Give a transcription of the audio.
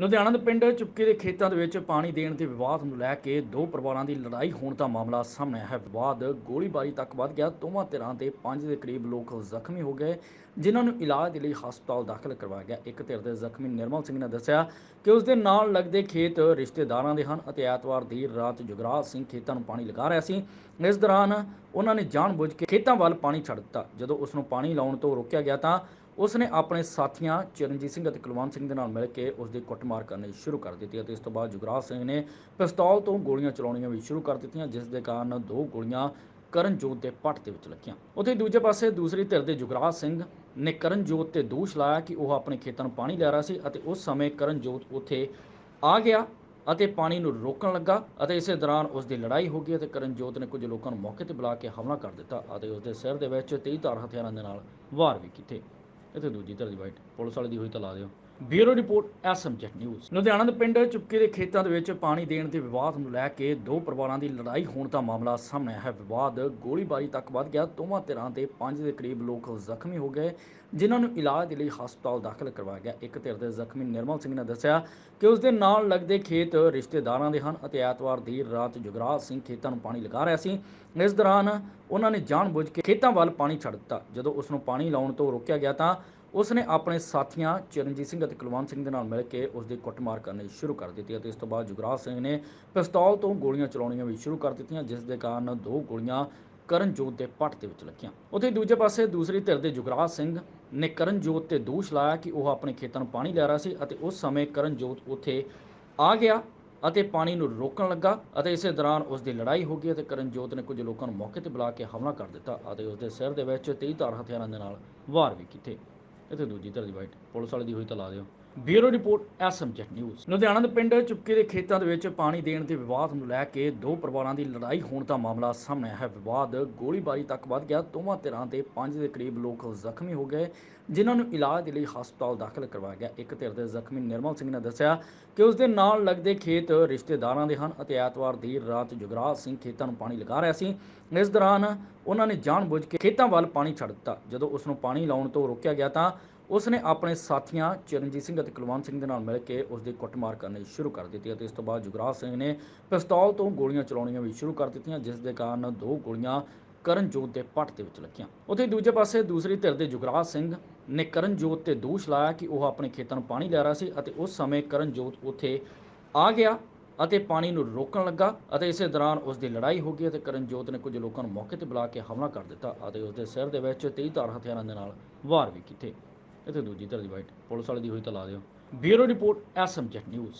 ਲੁਧਿਆਣਾ ਦੇ ਪਿੰਡ ਚੁੱਕੇ ਦੇ ਖੇਤਾਂ ਦੇ ਵਿੱਚ ਪਾਣੀ ਦੇਣ ਦੇ ਵਿਵਾਦ ਨੂੰ ਲੈ ਕੇ ਦੋ ਪਰਿਵਾਰਾਂ ਦੀ ਲੜਾਈ ਹੋਣ ਦਾ ਮਾਮਲਾ ਸਾਹਮਣੇ ਆਇਆ ਹੈ। ਵਿਵਾਦ ਗੋਲੀਬਾਰੀ ਤੱਕ ਵੱਧ ਗਿਆ। ਦੋਵਾਂ ਧਿਰਾਂ ਦੇ ਪੰਜ ਦੇ ਕਰੀਬ ਲੋਕ ਜ਼ਖਮੀ ਹੋ ਗਏ, ਜਿਨ੍ਹਾਂ ਨੂੰ ਇਲਾਜ ਦੇ ਲਈ ਹਸਪਤਾਲ ਦਾਖਲ ਕਰਵਾਇਆ ਗਿਆ। ਇੱਕ ਧਿਰ ਦੇ ਜ਼ਖਮੀ ਨਿਰਮਲ ਸਿੰਘ ਨੇ ਦੱਸਿਆ ਕਿ ਉਸ ਦੇ ਨਾਲ ਲੱਗਦੇ ਖੇਤ ਰਿਸ਼ਤੇਦਾਰਾਂ ਦੇ ਹਨ ਅਤੇ ਐਤਵਾਰ ਦੀ ਰਾਤ ਜੁਗਰਾਜ ਸਿੰਘ ਖੇਤਾਂ ਨੂੰ ਪਾਣੀ ਲਗਾ ਰਿਹਾ ਸੀ। ਇਸ ਦੌਰਾਨ ਉਹਨਾਂ ਨੇ ਜਾਣਬੁੱਝ ਕੇ ਖੇਤਾਂ ਵੱਲ ਪਾਣੀ ਛੱਡ ਦਿੱਤਾ। ਜਦੋਂ ਉਸ ਨੂੰ ਪਾਣੀ ਲਾਉਣ ਤੋਂ ਰੋਕਿਆ ਗਿਆ ਤਾਂ ਉਸ ਨੇ ਆਪਣੇ ਸਾਥੀਆਂ ਚਰਨਜੀਤ ਸਿੰਘ ਅਤੇ ਕੁਲਵੰਤ ਸਿੰਘ ਦੇ ਨਾਲ ਮਿਲ ਕੇ ਉਸ ਦੀ ਕੁੱਟਮਾਰ ਕਰਨੀ ਸ਼ੁਰੂ ਕਰ ਦਿੱਤੀ ਅਤੇ ਇਸ ਤੋਂ ਬਾਅਦ ਜੁਗਰਾਜ ਸਿੰਘ ਨੇ ਪਿਸਤੌਲ ਤੋਂ ਗੋਲੀਆਂ ਚਲਾਉਣੀਆਂ ਵੀ ਸ਼ੁਰੂ ਕਰ ਦਿੱਤੀਆਂ, ਜਿਸ ਦੇ ਕਾਰਨ ਦੋ ਗੋਲੀਆਂ ਕਰਨਜੋਤ ਦੇ ਪੱਟ ਦੇ ਵਿੱਚ ਲੱਗੀਆਂ। ਉੱਥੇ ਦੂਜੇ ਪਾਸੇ ਦੂਸਰੀ ਧਿਰ ਦੇ ਜੁਗਰਾਜ ਸਿੰਘ ਨੇ ਕਰਨਜੋਤ ਤੇ ਦੋਸ਼ ਲਾਇਆ ਕਿ ਉਹ ਆਪਣੇ ਖੇਤਾਂ ਨੂੰ ਪਾਣੀ ਲੈ ਰਿਹਾ ਸੀ ਅਤੇ ਉਸ ਸਮੇਂ ਕਰਨਜੋਤ ਉੱਥੇ ਆ ਗਿਆ ਅਤੇ ਪਾਣੀ ਨੂੰ ਰੋਕਣ ਲੱਗਾ ਅਤੇ ਇਸੇ ਦੌਰਾਨ ਉਸ ਦੀ ਲੜਾਈ ਹੋ ਗਈ ਅਤੇ ਕਰਨਜੋਤ ਨੇ ਕੁਝ ਲੋਕਾਂ ਨੂੰ ਮੌਕੇ ਤੇ ਬੁਲਾ ਕੇ ਹਮਲਾ ਕਰ ਦਿੱਤਾ ਅਤੇ ਉਸ ਦੇ ਸਿਰ ਦੇ ਵਿੱਚ ਤੇਜ਼ ਧਾਰ ਹਥਿਆਰਾਂ ਦੇ ਨਾਲ ਵਾਰ ਵੀ ਕੀਤੇ। ਇੱਥੇ ਦੂਜੀ ਧਿਰ ਦੀ ਵਾਈਟ ਪੁਲਿਸ ਵਾਲੇ ਦੀ ਹੋਈ ਤਾਂ ਲਾ ਦਿਓ। ਬਿਊਰੋ ਰਿਪੋਰਟ, ਐਸਐਮਜੈਟ ਨਿਊਜ਼। ਲੁਧਿਆਣਾ ਦੇ ਪਿੰਡ ਚੁੱਕੇ ਦੇ ਖੇਤਾਂ ਦੇ ਵਿੱਚ ਪਾਣੀ ਦੇਣ ਦੇ ਵਿਵਾਦ ਨੂੰ ਲੈ ਕੇ ਦੋ ਪਰਿਵਾਰਾਂ ਦੀ ਲੜਾਈ ਹੋਣ ਦਾ ਮਾਮਲਾ ਸਾਹਮਣੇ ਆਇਆ ਹੈ। ਵਿਵਾਦ ਗੋਲੀਬਾਰੀ ਤੱਕ ਵੱਧ ਗਿਆ। ਦੋਵਾਂ ਧਿਰਾਂ ਦੇ ਪੰਜ ਦੇ ਕਰੀਬ ਲੋਕ ਜ਼ਖਮੀ ਹੋ ਗਏ, ਜਿਨ੍ਹਾਂ ਨੂੰ ਇਲਾਜ ਦੇ ਲਈ ਹਸਪਤਾਲ ਦਾਖਲ ਕਰਵਾਇਆ ਗਿਆ। ਇੱਕ ਧਿਰ ਦੇ ਜ਼ਖਮੀ ਨਿਰਮਲ ਸਿੰਘ ਨੇ ਦੱਸਿਆ ਕਿ ਉਸ ਦੇ ਨਾਲ ਲੱਗਦੇ ਖੇਤ ਰਿਸ਼ਤੇਦਾਰਾਂ ਦੇ ਹਨ ਅਤੇ ਐਤਵਾਰ ਦੀ ਰਾਤ ਜੁਗਰਾਜ ਸਿੰਘ ਖੇਤਾਂ ਨੂੰ ਪਾਣੀ ਲਗਾ ਰਿਹਾ ਸੀ। ਇਸ ਦੌਰਾਨ ਉਹਨਾਂ ਨੇ ਜਾਣਬੁੱਝ ਕੇ ਖੇਤਾਂ ਵੱਲ ਪਾਣੀ ਛੱਡ ਦਿੱਤਾ। ਜਦੋਂ ਉਸ ਨੂੰ ਪਾਣੀ ਲਾਉਣ ਤੋਂ ਰੋਕਿਆ ਗਿਆ ਤਾਂ ਉਸ ਨੇ ਆਪਣੇ ਸਾਥੀਆਂ ਚਰਨਜੀਤ ਸਿੰਘ ਅਤੇ ਕੁਲਵੰਤ ਸਿੰਘ ਦੇ ਨਾਲ ਮਿਲ ਕੇ ਉਸ ਦੀ ਕੁੱਟਮਾਰ ਕਰਨੀ ਸ਼ੁਰੂ ਕਰ ਦਿੱਤੀ ਅਤੇ ਇਸ ਤੋਂ ਬਾਅਦ ਜੁਗਰਾਜ ਸਿੰਘ ਨੇ ਪਿਸਤੌਲ ਤੋਂ ਗੋਲੀਆਂ ਚਲਾਉਣੀਆਂ ਵੀ ਸ਼ੁਰੂ ਕਰ ਦਿੱਤੀਆਂ, ਜਿਸ ਦੇ ਕਾਰਨ ਦੋ ਗੋਲੀਆਂ ਕਰਨਜੋਤ ਦੇ ਪੱਟ ਦੇ ਵਿੱਚ ਲੱਗੀਆਂ। ਉੱਥੇ ਦੂਜੇ ਪਾਸੇ ਦੂਸਰੀ ਧਿਰ ਦੇ ਜੁਗਰਾਜ ਸਿੰਘ ਨੇ ਕਰਨਜੋਤ ਤੇ ਦੋਸ਼ ਲਾਇਆ ਕਿ ਉਹ ਆਪਣੇ ਖੇਤਾਂ ਨੂੰ ਪਾਣੀ ਲੈ ਰਿਹਾ ਸੀ ਅਤੇ ਉਸ ਸਮੇਂ ਕਰਨਜੋਤ ਉੱਥੇ ਆ ਗਿਆ ਅਤੇ ਪਾਣੀ ਨੂੰ ਰੋਕਣ ਲੱਗਾ ਅਤੇ ਇਸੇ ਦੌਰਾਨ ਉਸ ਦੀ ਲੜਾਈ ਹੋ ਗਈ ਅਤੇ ਕਰਨਜੋਤ ਨੇ ਕੁਝ ਲੋਕਾਂ ਨੂੰ ਮੌਕੇ ਤੇ ਬੁਲਾ ਕੇ ਹਮਲਾ ਕਰ ਦਿੱਤਾ ਅਤੇ ਉਸ ਦੇ ਸਿਰ ਦੇ ਵਿੱਚ ਤੇਜ਼ ਧਾਰ ਹਥਿਆਰਾਂ ਦੇ ਨਾਲ ਵਾਰ ਵੀ ਕੀਤੇ। ਇੱਥੇ ਦੂਜੀ ਧਿਰ ਦੀ ਵਾਈਟ ਪੁਲਿਸ ਵਾਲੇ ਦੀ ਹੋਈ ਤਾਂ ਲਾ ਦਿਓ। ਬਿਊਰੋ ਰਿਪੋਰਟ, ਐਸਐਮਜੈਟ ਨਿਊਜ਼। ਲੁਧਿਆਣਾ ਦੇ ਪਿੰਡ ਚੁੱਕੇ ਦੇ ਖੇਤਾਂ ਦੇ ਵਿੱਚ ਪਾਣੀ ਦੇਣ ਦੇ ਵਿਵਾਦ ਨੂੰ ਲੈ ਕੇ ਦੋ ਪਰਿਵਾਰਾਂ ਦੀ ਲੜਾਈ ਹੋਣ ਦਾ ਮਾਮਲਾ ਸਾਹਮਣੇ ਆਇਆ ਹੈ। ਵਿਵਾਦ ਗੋਲੀਬਾਰੀ ਤੱਕ ਵੱਧ ਗਿਆ। ਦੋਵਾਂ ਧਿਰਾਂ ਦੇ ਪੰਜ ਦੇ ਕਰੀਬ ਲੋਕ ਜ਼ਖਮੀ ਹੋ ਗਏ, ਜਿਨ੍ਹਾਂ ਨੂੰ ਇਲਾਜ ਦੇ ਲਈ ਹਸਪਤਾਲ ਦਾਖਲ ਕਰਵਾਇਆ ਗਿਆ। ਇੱਕ ਧਿਰ ਦੇ ਜ਼ਖਮੀ ਨਿਰਮਲ ਸਿੰਘ ਨੇ ਦੱਸਿਆ ਕਿ ਉਸ ਦੇ ਨਾਲ ਲੱਗਦੇ ਖੇਤ ਰਿਸ਼ਤੇਦਾਰਾਂ ਦੇ ਹਨ ਅਤੇ ਐਤਵਾਰ ਦੀ ਰਾਤ ਜੁਗਰਾਜ ਸਿੰਘ ਖੇਤਾਂ ਨੂੰ ਪਾਣੀ ਲਗਾ ਰਿਹਾ ਸੀ। ਇਸ ਦੌਰਾਨ ਉਹਨਾਂ ਨੇ ਜਾਣਬੁੱਝ ਕੇ ਖੇਤਾਂ ਵੱਲ ਪਾਣੀ ਛੱਡ ਦਿੱਤਾ। ਜਦੋਂ ਉਸ ਨੂੰ ਪਾਣੀ ਲਾਉਣ ਤੋਂ ਰੋਕਿਆ ਗਿਆ ਤਾਂ ਉਸ ਨੇ ਆਪਣੇ ਸਾਥੀਆਂ ਚਰਨਜੀਤ ਸਿੰਘ ਅਤੇ ਕੁਲਵੰਤ ਸਿੰਘ ਦੇ ਨਾਲ ਮਿਲ ਕੇ ਉਸ ਦੀ ਕੁੱਟਮਾਰ ਕਰਨੀ ਸ਼ੁਰੂ ਕਰ ਦਿੱਤੀ ਅਤੇ ਇਸ ਤੋਂ ਬਾਅਦ ਜੁਗਰਾਜ ਸਿੰਘ ਨੇ ਪਿਸਤੌਲ ਤੋਂ ਗੋਲੀਆਂ ਚਲਾਉਣੀਆਂ ਵੀ ਸ਼ੁਰੂ ਕਰ ਦਿੱਤੀਆਂ, ਜਿਸ ਦੇ ਕਾਰਨ ਦੋ ਗੋਲੀਆਂ ਕਰਨਜੋਤ ਦੇ ਪੱਟ ਦੇ ਵਿੱਚ ਲੱਗੀਆਂ। ਉੱਥੇ ਦੂਜੇ ਪਾਸੇ ਦੂਸਰੀ ਧਿਰ ਦੇ ਜੁਗਰਾਜ ਸਿੰਘ ਨੇ ਕਰਨਜੋਤ ਤੇ ਦੋਸ਼ ਲਾਇਆ ਕਿ ਉਹ ਆਪਣੇ ਖੇਤਾਂ ਨੂੰ ਪਾਣੀ ਲੈ ਰਿਹਾ ਸੀ ਅਤੇ ਉਸ ਸਮੇਂ ਕਰਨਜੋਤ ਉੱਥੇ ਆ ਗਿਆ ਅਤੇ ਪਾਣੀ ਨੂੰ ਰੋਕਣ ਲੱਗਾ ਅਤੇ ਇਸੇ ਦੌਰਾਨ ਉਸ ਦੀ ਲੜਾਈ ਹੋ ਗਈ ਅਤੇ ਕਰਨਜੋਤ ਨੇ ਕੁਝ ਲੋਕਾਂ ਨੂੰ ਮੌਕੇ ਤੇ ਬੁਲਾ ਕੇ ਹਮਲਾ ਕਰ ਦਿੱਤਾ ਅਤੇ ਉਸ ਦੇ ਸਿਰ ਦੇ ਵਿੱਚ ਤੇਜ਼ ਧਾਰ ਹਥਿਆਰਾਂ ਦੇ ਨਾਲ ਵਾਰ ਵੀ ਕੀਤੇ। ਇੱਥੇ ਦੂਜੀ ਧਿਰ ਦੀ ਵਾਈਟ ਪੁਲਿਸ ਵਾਲੇ ਦੀ ਹੋਈ ਤਾਂ ਲਾ ਦਿਓ। ਬਿਊਰੋ ਰਿਪੋਰਟ, ਐਸਐਮਜੈਟ ਨਿਊਜ਼।